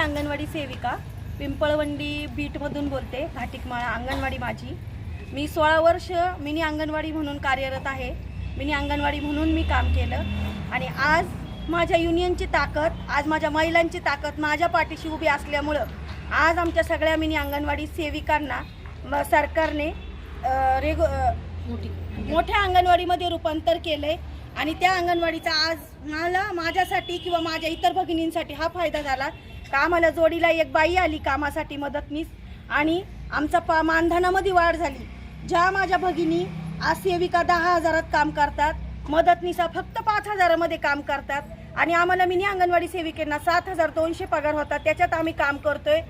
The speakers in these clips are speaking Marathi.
अंगणवाडी सेविका पिंपळवंडी बीटमधून बोलते घाटिकमाळा अंगणवाडी माझी. मी सोळा वर्ष मिनी अंगणवाडी म्हणून कार्यरत आहे. मिनी अंगणवाडी म्हणून मी काम केलं. आणि आज माझ्या युनियनची ताकद आज माझ्या महिलांची ताकद माझ्या पाठीशी उभी असल्यामुळं आज आमच्या सगळ्या मिनी अंगणवाडी सेविकांना सरकारने रेगु मोठ्या अंगणवाडीमध्ये रूपांतर केलं आहे आणि त्या अंगणवाडीचा आज मला माझ्यासाठी किंवा माझ्या इतर भगिनींसाठी हा फायदा झाला. कामाला जोडीला एक बाई आली कामासाठी मदतनीस आणि आमचा पा मानधनामध्ये वाढ झाली. ज्या माझ्या भगिनी आज सेविका दहा हजारात काम करतात मदतनीसा फक्त पाच हजारामध्ये काम करतात आणि आम्हाला मिनी अंगणवाडी सेविकेंना सात हजार दोनशे पगार होता त्याच्यात आम्ही काम करतोय.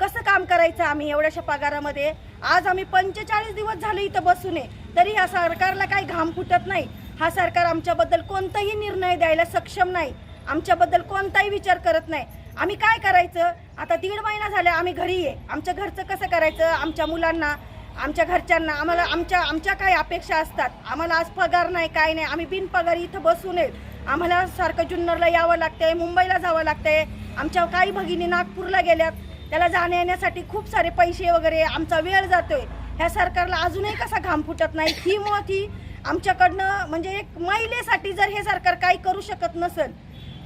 कसं काम करायचं आम्ही एवढ्याशा पगारामध्ये? आज आम्ही पंचेचाळीस दिवस झाले इथं बसून आहे. तरी या सरकारला काही घाम फुटत नाही. हा सरकार आमच्याबद्दल कोणताही निर्णय द्यायला सक्षम नाही. आमच्याबद्दल कोणताही विचार करत नाही. आम्ही काय करायचं? आता दीड महिना झाला आम्ही घरी आहे. आमच्या घरचं कसं करायचं? आमच्या मुलांना आमच्या घरच्यांना आम्हाला आमच्या आमच्या काही अपेक्षा असतात. आम्हाला आज पगार नाही काय नाही. आम्ही बिनपगारी इथं बसून येत आम्हाला सारखं जुन्नरला यावं लागतंय मुंबईला जावं लागतंय. आमच्या काही भगिनी नागपूरला गेल्यात. त्याला जाण्या येण्यासाठी खूप सारे पैसे वगैरे आमचा वेळ जातोय. ह्या सरकारला अजूनही कसा घाम फुटत नाही? ही मोठी आमच्याकडनं म्हणजे एक महिलेसाठी जर हे सरकार काही करू शकत नसेल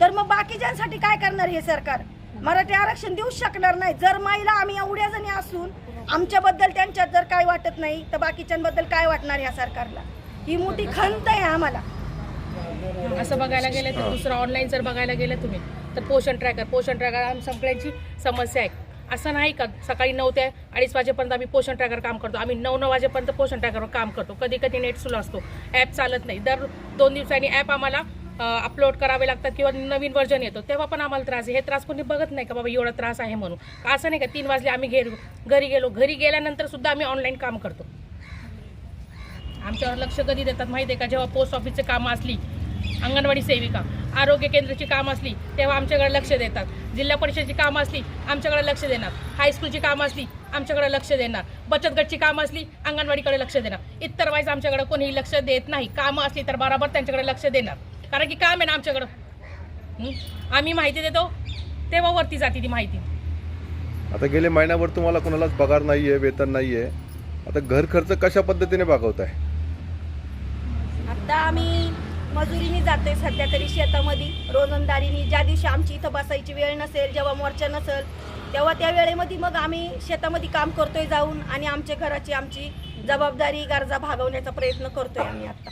तर मग बाकीच्यांसाठी काय करणार हे सरकार? मराठी आरक्षण देऊच शकणार नाही. जर महिला आम्ही एवढ्या जणी असून आमच्याबद्दल त्यांच्यात जर काय वाटत नाही तर बाकीच्यांबद्दल काय वाटणार या सरकारला? ही मोठी खंत आहे आम्हाला. असं बघायला गेलं तर दुसरं ऑनलाईन जर बघायला गेलं तुम्ही तर पोषण ट्रॅकर पोषण ट्रॅकर आम सगळ्यांची समस्या आहे. असं नाही का? सकाळी नऊ ते अडीच वाजेपर्यंत आम्ही पोषण ट्रॅकर काम करतो. आम्ही नऊ नऊ वाजेपर्यंत पोषण ट्रॅकरवर काम करतो. कधी कधी नेट सुरू असतो. ॲप चालत नाही. दर दोन दिवसांनी ॲप आम्हाला अपलोड करावे लागतात किंवा नवीन वर्जन येतो तेव्हा पण आम्हाला त्रास आहे. हे त्रास कोणी बघत नाही का बाबा एवढा त्रास आहे म्हणून? असं नाही का तीन वाजले आम्ही घे घरी गेलो. घरी गेल्यानंतर सुद्धा आम्ही ऑनलाईन काम करतो. आमच्यावर लक्ष कधी देतात माहिती आहे का? जेव्हा पोस्ट ऑफिसचे कामं असली अंगणवाडी सेविका आरोग्य केंद्राची कामं असली तेव्हा आमच्याकडे लक्ष देतात. जिल्हा परिषदेची कामं असली आमच्याकडे लक्ष देणार. हायस्कूलची कामं असली आमच्याकडे लक्ष देणार. बचत गटची कामं असली अंगणवाडीकडे लक्ष देणार. इतर वाईज आमच्याकडे कोणीही लक्ष देत नाही. कामं असली तर बराबर त्यांच्याकडे लक्ष देणार. कारण की काम आहे ना आमच्याकडं? आम्ही माहिती देतो तेव्हा वरती जाते ती माहिती. आता गेले महिन्याभर तुम्हाला कोणालाच पगार नाही आहे वेतन नाही आहे आता घर खर्च कशा पद्धतीने भागवताय? आता आम्ही मजुरीने जातोय सध्या तरी शेतामध्ये. रोजंदारीने. ज्या दिवशी आमची इथं बसायची वेळ नसेल जेव्हा मोर्चा नसेल तेव्हा त्या वेळेमध्ये मग आम्ही शेतामध्ये काम करतोय जाऊन आणि आमच्या घराची आमची जबाबदारी गरजा भागवण्याचा प्रयत्न करतोय आम्ही आता.